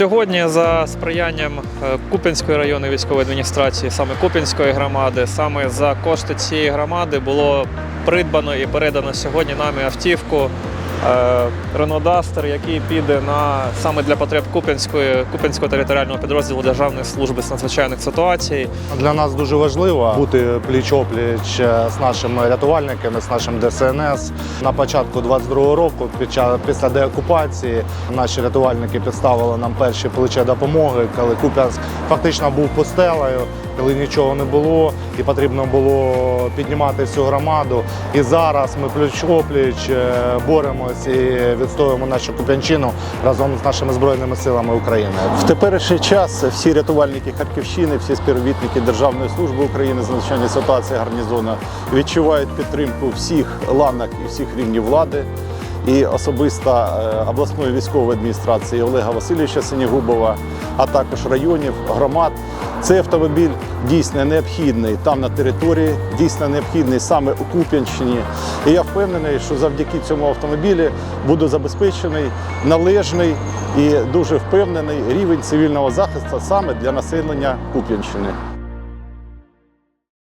Сьогодні за сприянням Купінської Куп'янської районної військової адміністрації, саме Куп'янської громади, саме за кошти цієї громади було придбано і передано сьогодні нами автівку Renault Duster, який піде на саме для потреб Куп'янської Куп'янського територіального підрозділу Державної служби з надзвичайних ситуацій. Для нас дуже важливо бути пліч-опліч з нашими рятувальниками, з нашим ДСНС. На початку 22-го року, під час після деокупації, наші рятувальники підставили нам перші плече допомоги, коли Куп'янськ фактично був пустелею, коли нічого не було і потрібно було піднімати всю громаду. І зараз ми пліч-опліч е, боремось і відстоюємо нашу Куп'янщину разом з нашими збройними силами України. В теперішній час всі рятувальники Харківщини, всі співробітники Державної служби України з надзвичайної ситуації гарнізону відчувають підтримку всіх ланок і всіх рівнів влади. І особисто е, обласної військової адміністрації Олега Васильовича Синігубова, а також районів, громад. Цей автомобіль дійсно необхідний там на території, дійсно необхідний саме у Куп'янщині. І я впевнений, що завдяки цьому автомобілі буде забезпечений належний і дуже впевнений рівень цивільного захисту саме для населення Куп'янщини.